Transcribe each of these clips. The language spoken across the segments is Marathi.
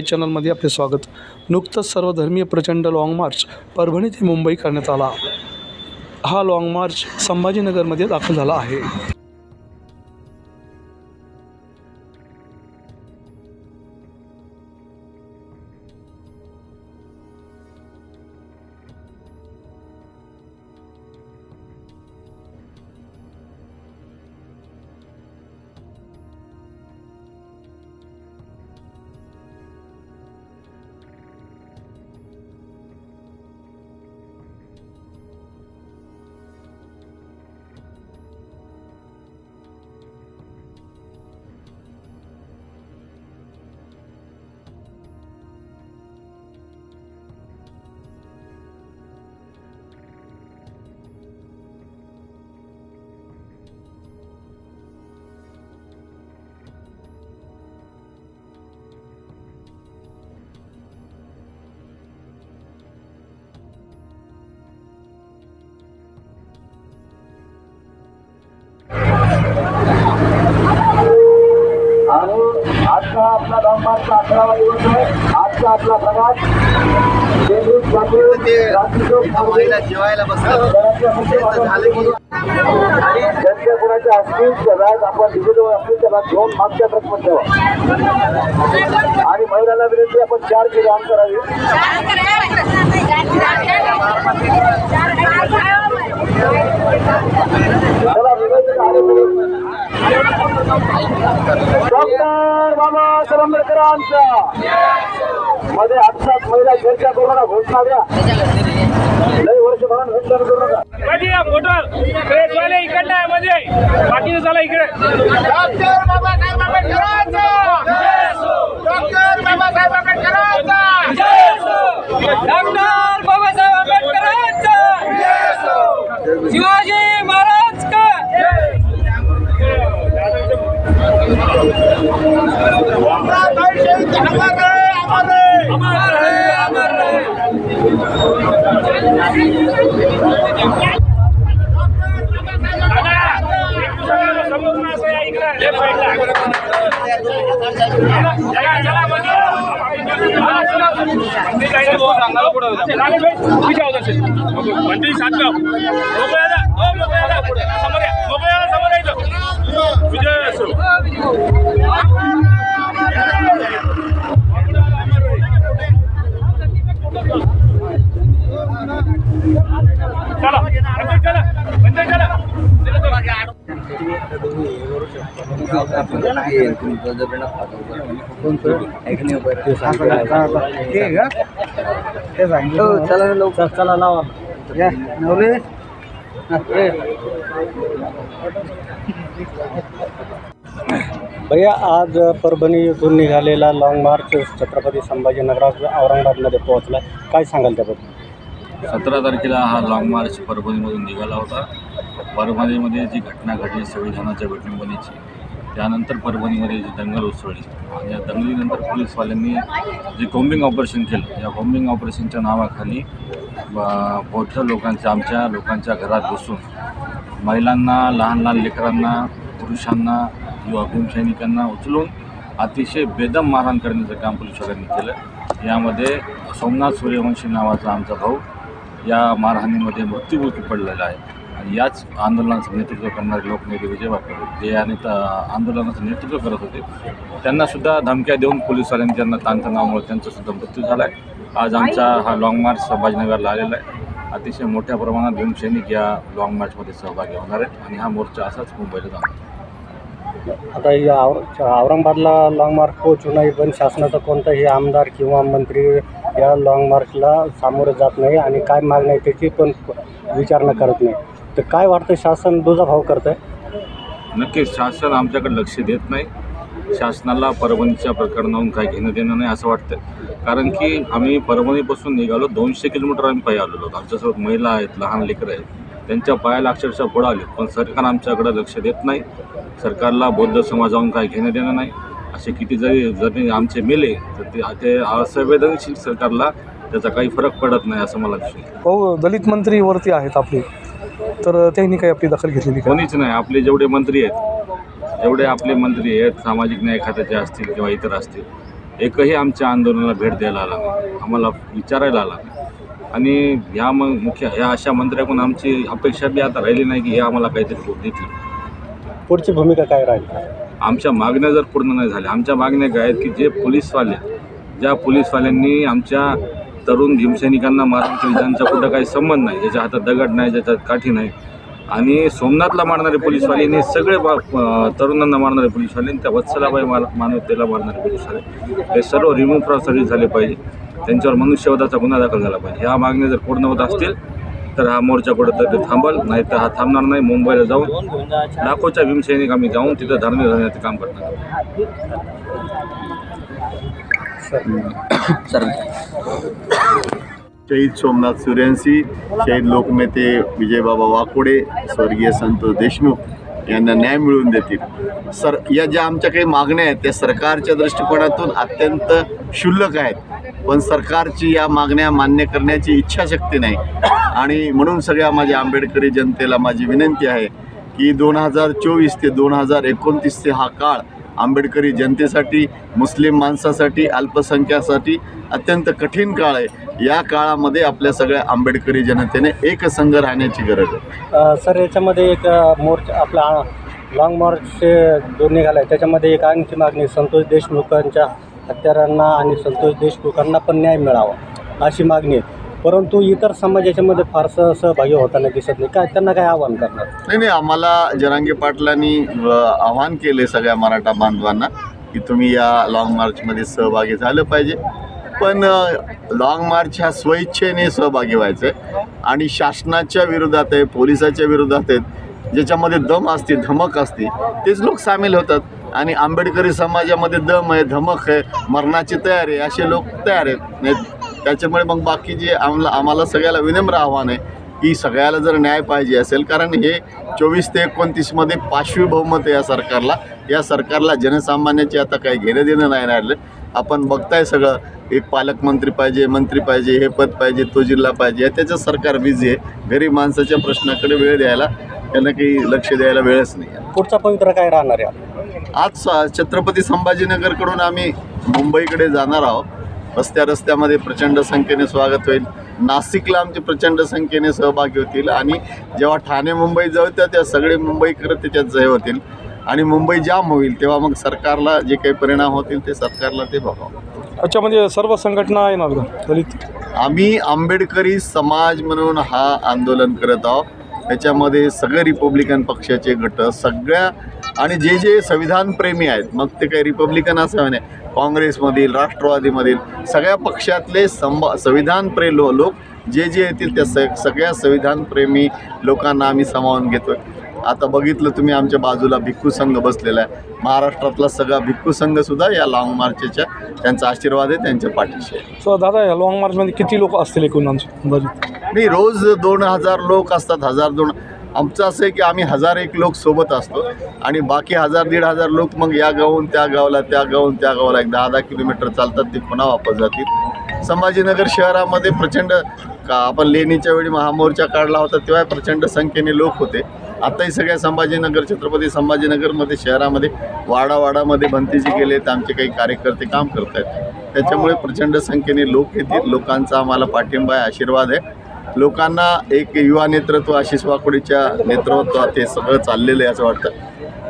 बाय चॅनलमध्ये आपले स्वागत. नुकतंच सर्वधर्मीय प्रचंड लाँग मार्च परभणी ते मुंबई करण्यात आला. हा लाँग मार्च संभाजीनगरमध्ये दाखल झाला आहे. आजचा आपला लॉंगमार्चचा अठरावा दिवस आहे. आजचा आपला प्रवास आणि ज्यांच्या कुणाच्या असतील आपण डिजिटल असतील त्या बॅग घेऊन मागच्या ट्रकमध्ये ठेवा. आणि महिलांना विनंती आपण चार किलो अंतर करावी. डॉक्टर बाबासाहेब आंबेडकरांचा मध्ये आत्ताच महिला चर्चा करू नका घोषणा द्या. लई वर्ष म्हणून घोषणा करू नका. मध्ये या मोठं. प्रेस वाले इकडनं आहे मध्ये. बाकीचं झालं इकडे. डॉक्टर बाबासाहेब आंबेडकरांचा डॉक्टर बाबासाहेब आंबेडकरांचा डॉक्टर बाबासाहेब आंबेडकरांचा शिवाजी महाराज का? ताई सात अमर रहे अमर रहे अमर रहे अमर रहे दादा, एक दुसऱ्याला समजून असं या इकडे लेफ्ट साईडला. चला, चला, मध्ये. हा, चला. चालेल भाई, तुम्ही जाऊ तसे. मंत्री सातगाव. मोकळ्या द्या. हो, मोकळ्या द्या. समोर या. मोकळ्या द्या, समोर या इथं. विजय असो. चला मंदिर चला मंदिर चला चला लावा नवले भैया आज परभणी येथून निघालेला लाँग मार्च छत्रपती संभाजीनगरात औरंगाबादमध्ये पोहोचला काय सांगाल त्याबद्दल? सतरा तारखेला हा लाँग मार्च परभणीमधून निघाला होता. परभणीमध्ये जी घटना घडली संविधानाच्या घटनेबनीची त्यानंतर परभणीमध्ये जी दंगल उसळली. आणि या दंगलीनंतर पोलीसवाल्यांनी जे कोम्बिंग ऑपरेशन केलं या कोम्बिंग ऑपरेशनच्या नावाखाली मोठ्या लोकांच्या आमच्या लोकांच्या घरात बसून महिलांना लहान लहान लेकरांना पुरुषांना युवा भीमसैनिकांना उचलून अतिशय बेदम मारहाण करण्याचं काम पोलिसांनी केलं. यामध्ये सोमनाथ सूर्यवंशी नावाचा आमचा भाऊ या मारहाणीमध्ये मृत्यूमुखी पडलेला आहे. आणि याच आंदोलनाचं नेतृत्व करणारे लोकनेते विजय वाकडे जे आणि आंदोलनाचं नेतृत्व करत होते. त्यांनासुद्धा धमक्या देऊन पोलिसवाल्यांनी त्यांना ताणतणावामुळे त्यांचासुद्धा मृत्यू झाला आहे आज आमचा हा लाँग मार्च संभाजीनगरला आलेला आहे. अतिशय मोठ्या प्रमाणात भीमसैनिक या लाँग मार्चमध्ये सहभागी होणार आहेत आणि हा मोर्चा असाच मुंबईला जाणार. आता या औरंगाबादला लाँग मार्च पोहोचू नये पण शासनाचा कोणताही आमदार किंवा मंत्री या लाँग मार्चला सामोरं जात नाही आणि काय मागणी आहे त्याची पण विचारणा करत नाही. तर काय वाटतं शासन दुजाभाव करतं आहे नक्कीच शासन आमच्याकडे लक्ष देत नाही. शासनाला परभणीच्या प्रकरणाहून काही घेणं देणं नाही असं वाटतं कारण की आम्ही परभणीपासून निघालो दोनशे किलोमीटर आम्ही पायी आलेलो आमच्यासोबत महिला आहेत लहान लेकरं आहेत. त्यांच्या पायाला अक्षरशः पुढं आले. पण सरकार आमच्याकडे लक्ष देत नाही. सरकारला बौद्ध समाजाहून काही घेणं देणं नाही. असे किती जरी जरी आमचे मेले तर ते ते असंवेदनशील सरकारला त्याचा काही फरक पडत नाही असं मला दिसून येतं. हो दलित मंत्री वरती आहेत आपले. तर त्यांनी काही आपली दखल घेतलेली कोणीच नाही. आपले जेवढे मंत्री आहेत जेवढे आपले मंत्री आहेत सामाजिक न्याय खात्याचे असतील किंवा इतर असतील एकही आमच्या आंदोलनाला भेट द्यायला आला नाही. आम्हाला विचारायला आला नाही. आणि ह्या मग मुख्य ह्या अशा मंत्र्याकडून आमची अपेक्षा बी आता राहिली नाही की हे आम्हाला काहीतरी देतील. पुढची भूमिका काय राहील? आमच्या मागण्या जर पूर्ण नाही झाल्या आमच्या मागण्या काय आहेत की जे पोलीसवाले ज्या पोलीसवाल्यांनी आमच्या तरुण भीमसैनिकांना मारून केली ज्यांचा कुठं काही संबंध नाही ज्याच्या हातात दगड नाही ज्याच्यात काठी नाही आणि सोमनाथला मारणारे पोलीसवाले आणि सगळे बा तरुणांना मारणारे पोलीसवाले आणि त्या वत्सलाबाई माल मानवतेला मारणारे पोलीसवाले. हे सर्व रिमूव्ह सर्व्हिस झाले पाहिजे. त्यांच्यावर मनुष्यवधाचा गुन्हा दाखल झाला पाहिजे. ह्या मागण्या जर पूर्ण होत असतील तर हा मोर्चा कुठं तर थांबल नाही तर हा थांबणार नाही. मुंबईला जाऊन लाखोच्या भीमसैनिक आम्ही जाऊन तिथं धरणे धरण्याचं काम करणार शहीद सोमनाथ सूर्यवंशी शहीद लोकनेते विजयबाबा वाकोडे स्वर्गीय संतोष देशमुख यांना न्याय मिळवून देतील. सर या ज्या आमच्या काही मागण्या आहेत त्या सरकारच्या दृष्टिकोनातून अत्यंत क्षुल्लक आहेत. पण सरकारची या मागण्या मान्य करण्याची इच्छाशक्ती नाही. आणि म्हणून सगळ्या माझ्या आंबेडकरी जनतेला माझी विनंती आहे की दोन हजार चोवीस ते दोन हजार एकोणतीसचे हा काळ आंबेडकरी जनतेसाठी मुस्लिम माणसासाठी अल्पसंख्यासाठी अत्यंत कठीण काळ आहे. या काळामध्ये आपल्या सगळ्या आंबेडकरी जनतेने एकसंघ राहण्याची गरज आहे. सर याच्यामध्ये एक मोर्चा आपला लॉंग मार्च जो निघाला आहे त्याच्यामध्ये एक आणखी मागणी संतोष देशमुखांच्या हत्यारांना आणि संतोष देशमुखांना पण न्याय मिळावा अशी मागणी आहे. परंतु इतर समाज याच्यामध्ये फारसं सहभागी होताना दिसत नाही. काय त्यांना काय आव्हान करणार? नाही नाही आम्हाला जरांगे पाटलांनी आव्हान केले सगळ्या मराठा बांधवांना की तुम्ही या लाँग मार्चमध्ये सहभागी झालं पाहिजे. पण लाँग मार्च ह्या स्वइच्छेने सहभागी व्हायचं आहे आणि शासनाच्या विरोधात आहे पोलिसाच्या विरोधात आहेत ज्याच्यामध्ये दम असते धमक असते तेच लोक सामील होतात. आणि आंबेडकरी समाजामध्ये दम आहे धमक आहे मरणाची तयारी आहे असे लोक तयार आहेत. नाही त्याच्यामुळे मग बाकी जे आम्हाला आम्हाला सगळ्याला विनम्र आव्हान आहे की सगळ्याला जर न्याय पाहिजे असेल कारण हे चोवीस ते एकोणतीसमध्ये पाचवी बहुमत आहे या सरकारला. या सरकारला जनसामान्याचे आता काही घेणं देणं नाही राहिलं. आपण बघताय सगळं एक पालकमंत्री पाहिजे मंत्री पाहिजे हे पद पाहिजे तो जिल्हा पाहिजे त्याचं सरकार बिझी आहे. गरीब माणसाच्या प्रश्नाकडे वेळ द्यायला त्यांना काही लक्ष द्यायला वेळच नाही. पुढचा पवित्र काय राहणार आहे? आज छत्रपती संभाजीनगरकडून आम्ही मुंबईकडे जाणार आहोत. रस्त्या रस्त्यामध्ये प्रचंड संख्येने स्वागत होईल. नाशिकला आमचे प्रचंड संख्येने सहभागी होतील आणि जेव्हा ठाणे मुंबई जाऊ त्या त्या सगळे मुंबईकर त्याच्यात जय होतील. आणि मुंबई जाम होईल तेव्हा मग सरकारला जे काही परिणाम होतील ते सरकारला ते बघावं. अच्छा म्हणजे सर्व संघटना येणार का? दलित? आम्ही आंबेडकरी समाज म्हणून हा आंदोलन करत आहोत. त्याच्यामध्ये सगळे रिपब्लिकन पक्षाचे गट सगळ्या आणि जे जे संविधानप्रेमी आहेत मग ते काही रिपब्लिकन असं नाही. काँग्रेसमधील राष्ट्रवादीमधील सगळ्या पक्षातले संभ संविधानप्रिय लो लोक जे जे येतील त्या स सगळ्या संविधानप्रेमी लोकांना आम्ही सामावून घेतो आता बघितलं तुम्ही आमच्या बाजूला भिक्खू संघ बसलेला आहे. महाराष्ट्रातला सगळा भिक्खू संघसुद्धा या लाँग मार्चच्या त्यांचा आशीर्वाद आहे त्यांच्या पाठीशी आहे. सो दादा या लॉंग मार्चमध्ये किती लोक असतील एकूण आमचे? अंदाजे नाही रोज दोन हजार लोक असतात हजार दोन. आमचं असं आहे की आम्ही हजार एक लोक सोबत असतो आणि बाकी हजार दीड हजार लोक मग या गावून त्या गावाला त्या गावून त्या गावाला. एक दहा दहा किलोमीटर चालतात ते पुन्हा वापस जातील. संभाजीनगर शहरामध्ये प्रचंड का आपण लेणीच्या वेळी महामोर्चा काढला होता तेव्हा प्रचंड संख्येने लोक होते. आताही सगळ्या संभाजीनगर छत्रपती संभाजीनगरमध्ये शहरामध्ये वाडावाडामध्ये भंतीजी गेले तर आमचे काही कार्यकर्ते काम करत आहेत त्याच्यामुळे प्रचंड संख्येने लोक येतील. लोकांचा आम्हाला पाठिंबा आहे आशीर्वाद आहे. लोकांना एक युवा नेतृत्व आशिष वाकोडीच्या नेतृत्वात हे सगळं चाललेलं आहे असं वाटतं.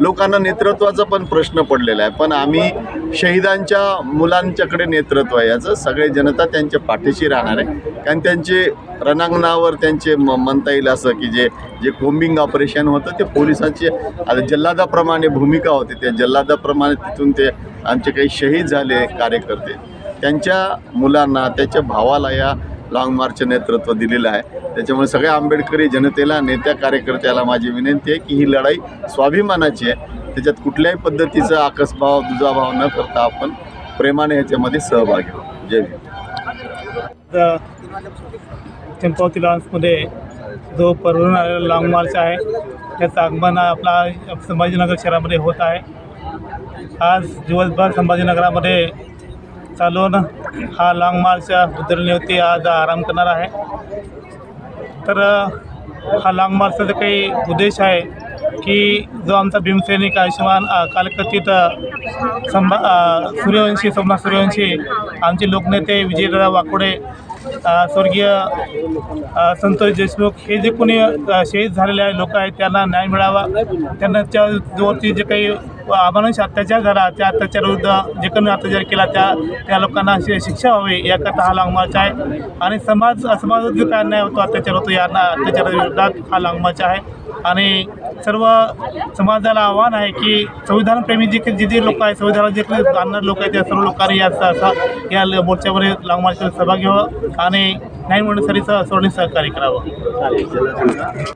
लोकांना नेतृत्वाचा पण प्रश्न पडलेला आहे. पण आम्ही शहीदांच्या मुलांच्याकडे नेतृत्व आहे याचं. सगळे जनता त्यांच्या पाठीशी राहणार आहे. कारण त्यांचे रणांगणावर त्यांचे म म्हणता येईल असं की जे जे कोम्बिंग ऑपरेशन होतं ते पोलिसांची आता जल्लादाप्रमाणे भूमिका होती. त्या जल्लादाप्रमाणे तिथून ते आमचे काही शहीद झाले कार्यकर्ते. त्यांच्या मुलांना त्याच्या भावाला या लाँग मार्चचं नेतृत्व दिलेलं आहे. त्याच्यामुळे सगळ्या आंबेडकरी जनतेला नेत्या कार्यकर्त्याला माझी विनंती आहे की ही लढाई स्वाभिमानाची आहे. त्याच्यात कुठल्याही पद्धतीचा आकसभाव दुजाभाव न करता आपण प्रेमाने ह्याच्यामध्ये सहभागी होऊ जय भीम चंपावती लॉन्समध्ये जो परवरून आलेला लाँग मार्च आहे त्याचं आगमन आपला संभाजीनगर शहरामध्ये होत आहे. आज दिवसभर संभाजीनगरामध्ये चालून हा लाँग मार्चच्या उतरण्यावरती आज आराम करणार आहे. तर हा लाँग मार्चचा काही उद्देश आहे की जो आमचा भीमसैनिक आयुष्यमान कालकथित संभा सूर्यवंशी सोमनाथ सूर्यवंशी आमचे लोकनेते विजयदादा वाकोडे स्वर्गीय संतोष देशमुख हे जे कोणी शहीद झालेले लोक आहेत त्यांना न्याय मिळावा. त्यांना त्या जे काही अमानुष अत्याचार झाला त्या अत्याचाराविरुद्ध जे कोणी अत्याचार केला त्या त्या लोकांना शिक्षा व्हावी याकरता हा लाँगमार्च आहे. आणि समाज समाजात जो काय अन्याय होतो अत्याचार होतो या अत्याचाराविरोधात हा लाँगमार्च आहे. आणि सर्व समाजाला आव्हान आहे की संविधानप्रेमी जे जे जे लोक आहेत संविधानात जे काही लोक आहेत त्या सर्व लोकांनी या स- या मोर्चामध्ये लाँग सहभाग घ्यावं आणि न्याय मिळवण्यासाठी स- सर्वांनी सहकार्य करावं.